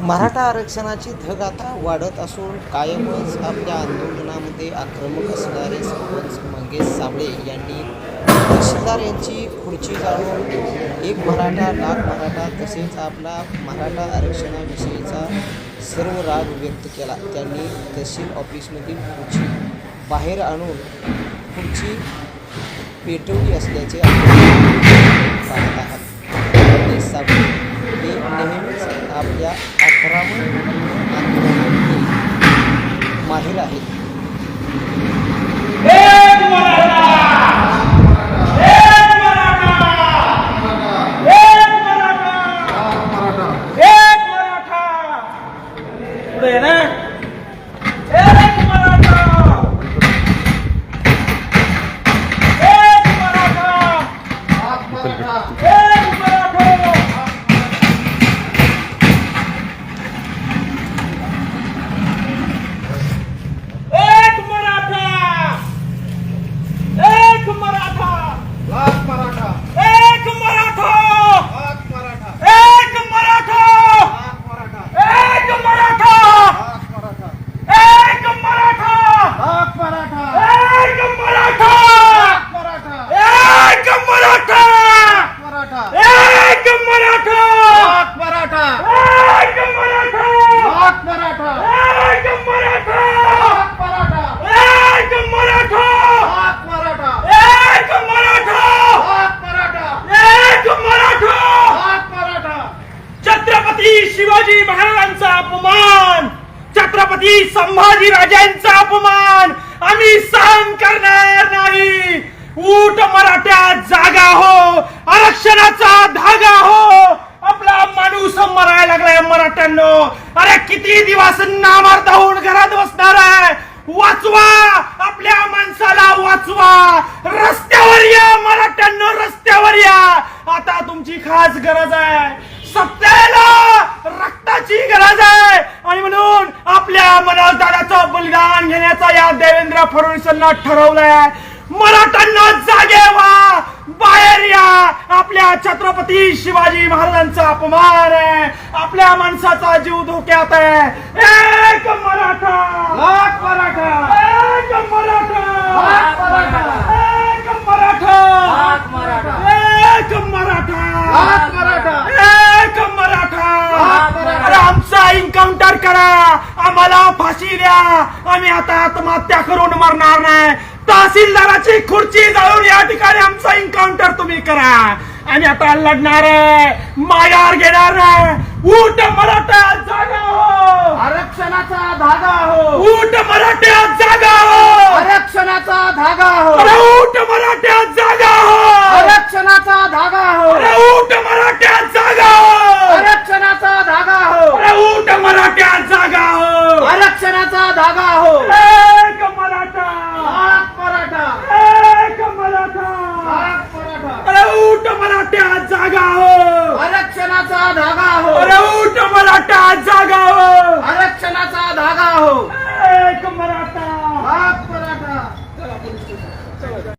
मराठा आरक्षणाची धग आता वाढत असून कायमच आपल्या आंदोलनामध्ये आक्रमक असणारे सरपंच मंगेश साबळे यांनी तहसीलदार यांची खुर्ची जाळून एक मराठा लाख मराठा तसेच आपला मराठा आरक्षणाविषयीचा सर्व राग व्यक्त केला. त्यांनी तहसील ऑफिसमधील खुर्ची बाहेर आणून खुर्ची पेटवली असल्याचे आपण पाहत आहात मंगेश साबळे हे नेहमीच आपल्या आक्रमक आंदोलनामध्ये माहीर आहेत एक मराठा एक मराठा एक मराठा एक मराठा पुढे ये ना एक मराठा एक मराठा एक मराठा एक मराठा एक मराठा लाख मराठा एक मराठा लाख मराठा एक मराठा लाख मराठा एक मराठा लाख मराठा एक मराठा लाख मराठा एक मराठा लाख मराठा एक मराठा मराठा एक मराठा लाख मराठा एक मराठा लाख मराठा एक मराठा लाख मराठा एक मराठा लाख मराठा एक मराठा लाख मराठा एक मराठा लाख मराठा छत्रपती शिवाजी महाराजांचा अपमान छत्रपती संभाजी राजांचा अपमान आम्ही सहन करणार नाही. ऊट मराठ्या जागा हो आरक्षणाचा धागा हो. आपला माणूस मरायला लागलाय मराठ्यांनो. अरे किती दिवस नामार्थ होऊन घरात बसणार आहे? वाचवा आपल्या माणसाला वाचवा. रस्त्यावर या मरा बलिदान घेण्याचा या देवेंद्र फडणवीसांना ठरवलंय. मराठ्यांना जागे व्हा. बाहेर या. आपल्या छत्रपती शिवाजी महाराजांचा अपमान आहे. आपल्या माणसाचा जीव धोक्यात आहे. एक मराठा. लाख मराठा. एक मराठा. लाख मराठा. एक मराठा. लाख मराठा. एक मराठा. लाख मराठा. एक मराठा. लाख मराठा. अरे आमचा एन्काउंटर करा. आम्हाला फाशी द्या. आम्ही आता आत्महत्या करून मरणार नाही. तहसीलदाराची खुर्ची जाळून या ठिकाणी आमचा एन्काउंटर तुम्ही करा. आणि आता लढणार आहे. माघार घेणार आहे ऊट मराठा जागा हो. आरक्षणाचा धागा हो. ऊट मराठ्या जागा हो. आरक्षणाचा धागा हो. अरे ऊट मराठ्या जागा हो. आरक्षणाचा धागा सोन्याचा धागा आहो. एक मराठा. मराठा. एक मराठा. भारत मराठा. अरे उठ मराठ्या जागा हो आरक्षणाचा धागा हो अरे उठ मराठा जागा हो आरक्षणाचा धागा हो